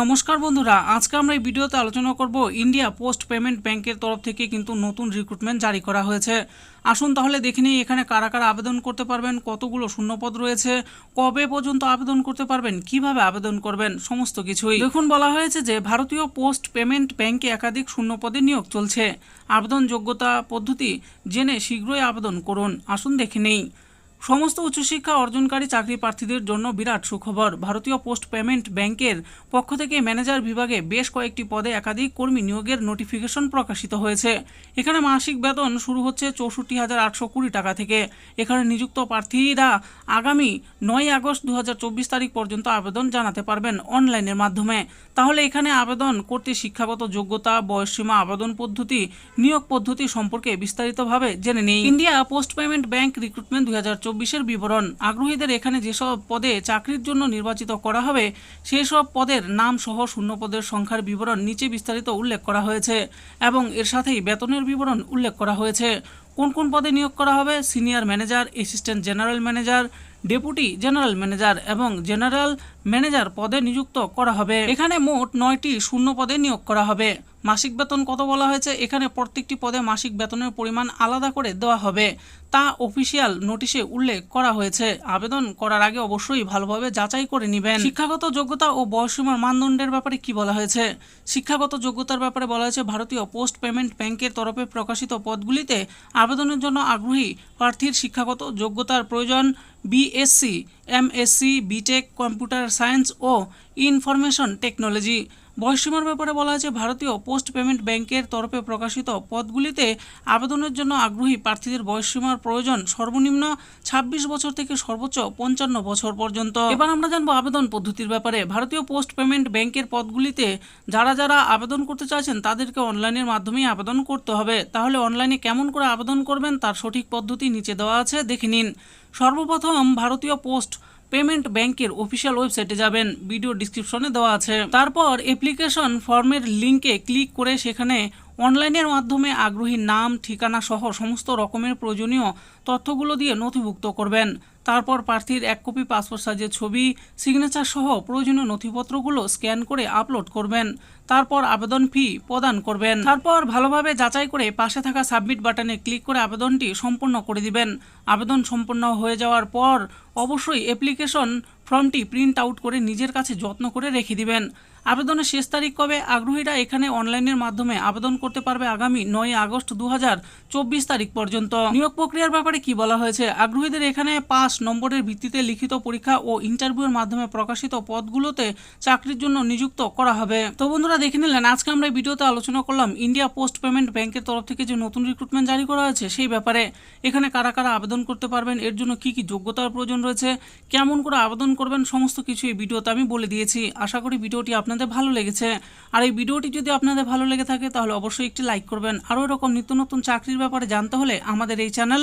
নমস্কার বন্ধুরা, আজকে আমরা এই ভিডিওতে আলোচনা করব ইন্ডিয়া পোস্ট পেমেন্ট ব্যাংকের তরফ থেকে কিন্তু নতুন রিক্রুটমেন্ট জারি করা হয়েছে। আসুন তাহলে দেখে নিই এখানে কারা কারা আবেদন করতে পারবেন, কতগুলো শূন্যপদ রয়েছে, কবে পর্যন্ত আবেদন করতে পারবেন, কীভাবে আবেদন করবেন, সমস্ত কিছুই। দেখুন, বলা হয়েছে যে ভারতীয় পোস্ট পেমেন্ট ব্যাংকে একাধিক শূন্যপদে নিয়োগ চলছে। আবেদন যোগ্যতা পদ্ধতি জেনে শীঘ্রই আবেদন করুন। আসুন দেখে নেই। সমস্ত উচ্চশিক্ষা অর্জনকারী চাকরি প্রার্থীদের জন্য বিরাট সুখবর। ভারতীয় পোস্ট পেমেন্ট ব্যাংকের পক্ষ থেকে ম্যানেজার বিভাগে বেশ কয়েকটি পদে একাধিক কর্মী নিয়োগের নোটিফিকেশন প্রকাশিত হয়েছে। এখানে মাসিক বেতন শুরু হচ্ছে চৌষট্টি হাজার আটশো কুড়ি টাকা থেকে। এখানে নিযুক্ত প্রার্থীরা আগামী নয় আগস্ট দু হাজার চব্বিশ তারিখ পর্যন্ত আবেদন জানাতে পারবেন অনলাইনের মাধ্যমে। তাহলে এখানে আবেদন করতে শিক্ষাগত যোগ্যতা, বয়সসীমা, আবেদন পদ্ধতি, নিয়োগ পদ্ধতি সম্পর্কে বিস্তারিতভাবে জেনে নেই। India Post Payment Bank recruitment দুই হাজার চব্বিশের বিবরণ। আগ্রহীদের এখানে যেসব পদে চাকরির জন্য নির্বাচিত করা হবে সেই সব পদের নাম সহ শূন্য পদের সংখ্যার বিবরণ নিচে বিস্তারিত উল্লেখ করা হয়েছে এবং এর সাথেই বেতনের বিবরণ উল্লেখ করা হয়েছে। কোন কোন পদে নিয়োগ করা হবে? Senior manager, assistant general manager, deputy general manager এবং জেনারেল ম্যানেজার পদে নিযুক্ত করা হবে। এখানে মোট নয়টি শূন্য পদে নিয়োগ করা হবে। মাসিক বেতন কত বলা হয়েছে? এখানে প্রত্যেকটি পদে মাসিক বেতনের পরিমাণ আলাদা করে দেওয়া হবে। তা অফিসিয়াল নোটিশে উল্লেখ করা হয়েছে। আবেদন করার আগে অবশ্যই ভালোভাবে যাচাই করে নেবেন। শিক্ষাগত যোগ্যতা ও বয়সীমার মানদণ্ডের ব্যাপারে কি বলা হয়েছে? শিক্ষাগত যোগ্যতার ব্যাপারে বলা হয়েছে, ভারতীয় পোস্ট পেমেন্ট ব্যাংকের তরফে প্রকাশিত পদগুলিতে আবেদনের জন্য আগ্রহী প্রার্থীর শিক্ষাগত যোগ্যতার প্রয়োজন, BSc, MSc, BTech, computer science ও ইনফরমেশন টেকনোলজি। বয়সীমার ব্যাপারে বলা হয়েছে, ভারতীয় পোস্ট পেমেন্ট ব্যাংকের তরফে প্রকাশিত পদগুলিতে আবেদনের জন্য আগ্রহী প্রার্থীদের বয়সসীমার প্রয়োজন সর্বনিম্ন ২৬ বছর থেকে সর্বোচ্চ পঞ্চান্ন বছর পর্যন্ত। এবার আমরা জানব আবেদন পদ্ধতির ব্যাপারে। ভারতীয় পোস্ট পেমেন্ট ব্যাংকের পদগুলিতে যারা যারা আবেদন করতে চাইছেন, তাদেরকে অনলাইনের মাধ্যমেই আবেদন করতে হবে। তাহলে অনলাইনে কেমন করে আবেদন করবেন, তার সঠিক পদ্ধতি নিচে দেওয়া আছে, দেখে নিন। সর্বপ্রথম ভারতীয় পোস্ট পেমেন্ট ব্যাংকের অফিসিয়াল ওয়েবসাইটে যাবেন। ভিডিও ডিসক্রিপশনে দেওয়া আছে। তারপর অ্যাপ্লিকেশন ফর্মের লিঙ্কে ক্লিক করে সেখানে অনলাইনের মাধ্যমে আগ্রহী নাম, ঠিকানা সহ সমস্ত রকমের প্রয়োজনীয় তথ্যগুলো দিয়ে নথিভুক্ত করবেন। তারপর প্রার্থীর এক কপি পাসপোর্ট সাইজের ছবি সিগনেচার সহ প্রয়োজনীয় নথিপত্রগুলো স্ক্যান করে আপলোড করবেন। তারপর আবেদন ফি প্রদান করবেন। তারপর ভালোভাবে যাচাই করে পাশে থাকা সাবমিট বাটনে ক্লিক করে আবেদনটি সম্পূর্ণ করে দিবেন। আবেদন সম্পূর্ণ হয়ে যাওয়ার পর অবশ্যই অ্যাপ্লিকেশন ফর্মটি প্রিন্ট আউট করে নিজের কাছে যত্ন করে রেখে দিবেন। আবেদনের শেষ তারিখ কবে? আগ্রহীরা এখানে অনলাইনের মাধ্যমে আবেদন করতে পারবে আগামী নয় আগস্ট দু হাজার চব্বিশ তারিখ পর্যন্ত। নিয়োগ প্রক্রিয়ার ব্যাপারে কি বলা হয়েছে? আগ্রহীদের এখানে পাস নম্বরের ভিত্তিতে লিখিত পরীক্ষা ও ইন্টারভিউর মাধ্যমে প্রকাশিত পদগুলোতে চাকরির জন্য নিযুক্ত করা হবে। তো বন্ধুরা, দেখে নিলেন, আজকে আমরা এই ভিডিওতে আলোচনা করলাম ইন্ডিয়া পোস্ট পেমেন্ট ব্যাংকের তরফ থেকে যে নতুন রিক্রুটমেন্ট জারি করা হয়েছে, সেই ব্যাপারে। এখানে কারা কারা আবেদন করতে পারবেন, এর জন্য কি কি যোগ্যতার প্রয়োজন রয়েছে, কেমন করে আবেদন করবেন, সমস্ত কিছু এই ভিডিওতে আমি বলে দিয়েছি। আশা করি ভিডিওটি আপনাদের ভালো লেগেছে। আর এই ভিডিওটি যদি আপনাদের ভালো লেগে থাকে, তাহলে অবশ্যই একটি লাইক করবেন। আরও এরকম নিত্য নতুন চাকরির ব্যাপারে জানতে হলে আমাদের এই চ্যানেল